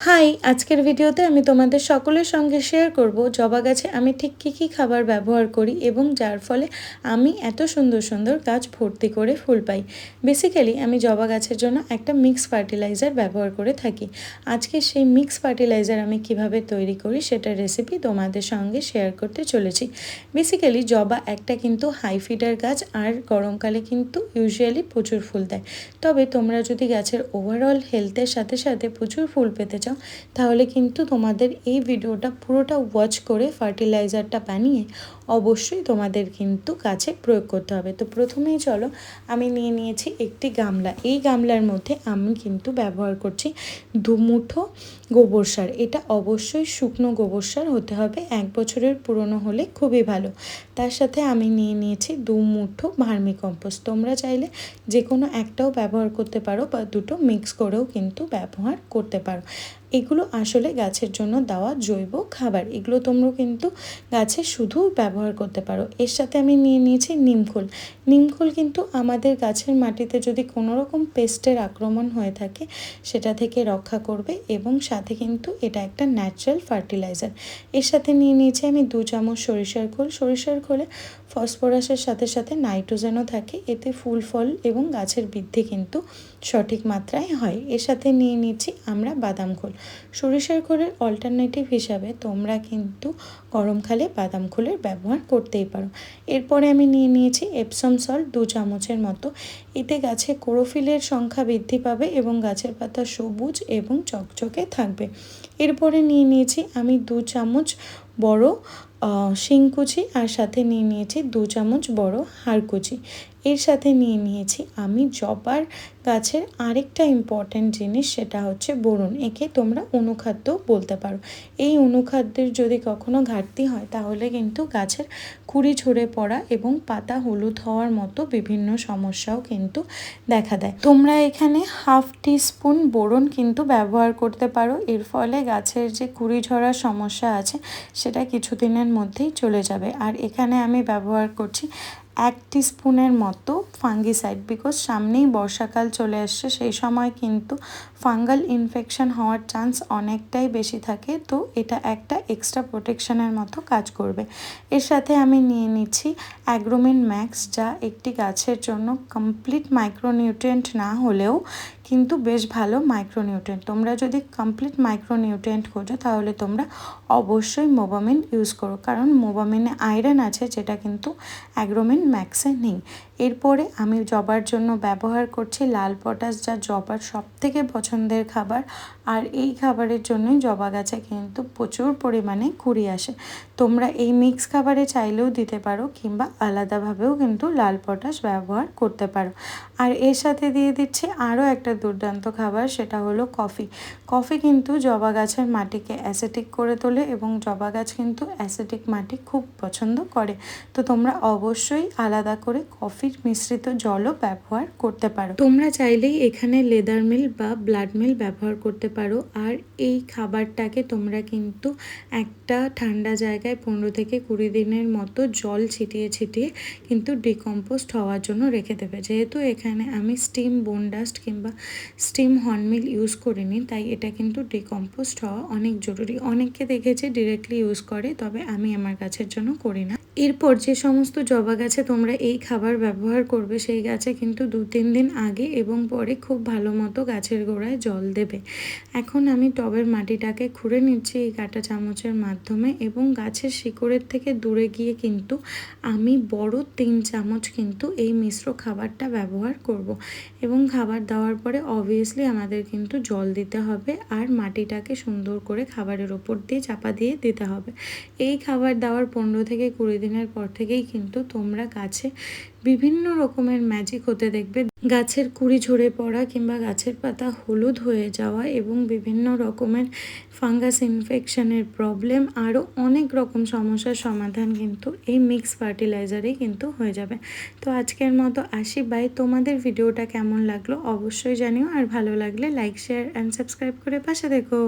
High, আজকের ভিডিওতে আমি তোমাদের সকলের সঙ্গে শেয়ার করব জবা গাছে আমি ঠিক কী কী খাবার ব্যবহার করি এবং যার ফলে আমি এত সুন্দর সুন্দর গাছ ভর্তি করে ফুল পাই। বেসিক্যালি আমি জবা গাছের জন্য একটা মিক্স ফার্টিলাইজার ব্যবহার করে থাকি। আজকে সেই মিক্স ফার্টিলাইজার আমি কীভাবে তৈরি করি সেটার রেসিপি তোমাদের সঙ্গে শেয়ার করতে চলেছি। বেসিক্যালি জবা একটা কিন্তু হাই ফিডার গাছ আর গরমকালে কিন্তু ইউজুয়ালি প্রচুর ফুল দেয়। তবে তোমরা যদি গাছের ওভারঅল হেলথের সাথে সাথে প্রচুর ফুল পেতে চাও তাহলে কিন্তু তোমাদের এই ভিডিওটা পুরোটা ওয়াচ করে ফার্টিলাইজারটা বানিয়ে অবশ্যই তোমাদের কিন্তু গাছে প্রয়োগ করতে হবে। তো প্রথমেই চলো, আমি নিয়ে নিয়েছি একটি গামলা। এই গামলার মধ্যে আমি কিন্তু ব্যবহার করছি দুমুঠো গোবর সার। এটা অবশ্যই শুকনো গোবর সার হতে হবে, এক বছরের পুরনো হলে খুবই ভালো। তার সাথে আমি নিয়ে নিয়েছি দু মুঠো ভার্মি কম্পোস্ট। তোমরা চাইলে যে কোনো একটাও ব্যবহার করতে পারো বা দুটো মিক্স করেও কিন্তু ব্যবহার করতে পারো। এগুলো আসলে গাছের জন্য দেওয়া জৈব খাবার। এগুলো তোমরা কিন্তু গাছে শুধু ব্যবহার করতে পারো। এর সাথে আমি নিয়ে নিয়েছি নিমখোল নিমখোল কিন্তু আমাদের গাছের মাটিতে যদি কোনো রকম পেস্টের আক্রমণ হয়ে থাকে, সেটা থেকে রক্ষা করবে এবং সাথে কিন্তু এটা একটা ন্যাচারাল ফার্টিলাইজার এর সাথে নিয়ে নিয়েছি আমি দু চামচ সরিষার খোল। সরিষার খোলে ফসফরাসের সাথে সাথে নাইট্রোজেনও থাকে। এতে ফুল, ফল এবং গাছের বৃদ্ধি কিন্তু সঠিক মাত্রায় হয়। এর সাথে নিয়ে নিচ্ছি আমরা বাদাম খোল। সরিষার খোলের অল্টারনেটিভ হিসাবে তোমরা কিন্তু গরমকালে বাদাম খোলের ব্যবহার করতেই পারো। এরপরে আমি নিয়ে নিয়েছি এপসম সল্ট দু চামচের মতো। এতে গাছে কোরোফিলের সংখ্যা বৃদ্ধি পাবে এবং গাছের পাতা সবুজ এবং চকচকে থাকবে। এরপরে নিয়ে নিয়েছি আমি দু চামচ বড় শিংকুচি আর সাথে নিয়ে নিয়েছি দু চামচ বড় হাড়কুচি। এর সাথে নিয়ে নিয়েছি আমি জবার গাছের আরেকটা ইম্পর্ট্যান্ট জিনিস, সেটা হচ্ছে বোরন। একে তোমরা অনুখাদ্য বলতে পারো। এই অনুখাদ্যের যদি কখনো ঘাটতি হয়, তাহলে কিন্তু গাছের কুড়ি ঝরে পড়া এবং পাতা হলুদ হওয়ার মতো বিভিন্ন সমস্যাও কিন্তু দেখা দেয়। তোমরা এখানে হাফ টি স্পুন বোরন কিন্তু ব্যবহার করতে পারো। এর ফলে গাছের যে কুড়ি ঝরার সমস্যা আছে, সেটা কিছুদিনের মধ্যেই চলে যাবে। আর এখানে আমি ব্যবহার করছি এক স্পুনের মতো ফাঙ্গিসাইড বিকজ সামনেই বর্ষাকাল চলে আসছে, সেই সময় কিন্তু ফাঙ্গাল ইনফেকশন হওয়ার চান্স অনেকটাই বেশি থাকে। তো এটা একটা এক্সট্রা প্রোটেকশনের মতো কাজ করবে। এর সাথে আমি নিয়ে নিচ্ছি অ্যাগ্রোমিন ম্যাক্স যা একটি গাছের জন্য কমপ্লিট মাইক্রোনিউট্রিয়েন্ট না হলেও কিন্তু বেশ ভালো মাইক্রোনিউট্রিয়েন্ট তোমরা যদি কমপ্লিট মাইক্রোনিউট্রিয়েন্ট খোঁজো, তাহলে তোমরা অবশ্যই মোবামিন ইউজ করো। কারণ মোবামিনে আয়রন আছে, যেটা কিন্তু অ্যাগ্রোমিন ম্যাক্সে নেই। এরপরে আমি জবার জন্য ব্যবহার করছি লাল পটাশ যা জবার সব থেকে পছন্দের খাবার। আর এই খাবারের জন্যই জবা গাছে কিন্তু প্রচুর পরিমাণে কুড়ি আসে। তোমরা এই মিক্স খাবারে চাইলেও দিতে পারো, কিংবা আলাদাভাবেও কিন্তু লাল পটাশ ব্যবহার করতে পারো। আর এর সাথে দিয়ে দিচ্ছি আরও একটা দুর্দান্ত খাবার, সেটা হলো কফি। কফি কিন্তু জবা গাছের মাটিকে অ্যাসিটিক করে তোলে এবং জবা গাছ কিন্তু অ্যাসিটিক মাটি খুব পছন্দ করে। তো তোমরা অবশ্যই আলাদা করে কফির মিশ্রিত জলও ব্যবহার করতে পারো। তোমরা চাইলেই এখানে লেদার মিল বা ব্লাড মিল ব্যবহার করতে পারো। আর এই খাবারটাকে তোমরা কিন্তু একটা ঠান্ডা জায়গায় পনেরো থেকে কুড়ি দিনের মতো জল ছিটিয়ে ছিটিয়ে কিন্তু ডিকম্পোস্ট হওয়ার জন্য রেখে দেবে। যেহেতু এখানে আমি স্টিম বোন ডাস্ট কিংবা স্টিম হর্নমিল ইউজ করে করিনি তাই এটা কিন্তু ডিকম্পোস্ট হওয়া অনেক জরুরি। অনেককে দেখেছি ডিরেক্টলি ইউজ করে, তবে আমি আমার গাছের জন্য করি না। এরপর যে সমস্ত জবা গাছে তোমরা এই খাবার ব্যবহার করবে, সেই গাছে কিন্তু দু তিন দিন আগে এবং পরে খুব ভালো মতো গাছের গোড়ায় জল দেবে। এখন আমি টবের মাটিটাকে খুঁড়ে নিচ্ছি এই কাটা চামচের মাধ্যমে এবং গাছের শিকড়ের থেকে দূরে গিয়ে কিন্তু আমি বড় তিন চামচ কিন্তু এই মিশ্র খাবারটা ব্যবহার করব। এবং খাবার দেওয়ার পরে অবভিয়াসলি আমাদের কিন্তু জল দিতে হবে আর মাটিটাকে সুন্দর করে খাবারের ওপর দিয়ে চাপা দিয়ে দিতে হবে। এই খাবার দেওয়ার পনেরো থেকে কুড়ি দিনের পর থেকেই কিন্তু তোমরা গাছে বিভিন্ন রকমের ম্যাজিক হতে দেখবে। গাছের কুড়ি ঝরে পড়া কিংবা গাছের পাতা হলুদ হয়ে যাওয়া এবং বিভিন্ন রকমের ফাঙ্গাস ইনফেকশনের প্রবলেম আরও অনেক রকম সমস্যার সমাধান কিন্তু এই মিক্স ফার্টিলাইজারেই কিন্তু হয়ে যাবে। তো আজকের মতো আসি, বাই। তোমাদের ভিডিওটা কেমন লাগল অবশ্যই জানিও, আর ভালো লাগলে লাইক, শেয়ার অ্যান্ড সাবস্ক্রাইব করে পাশে দেখো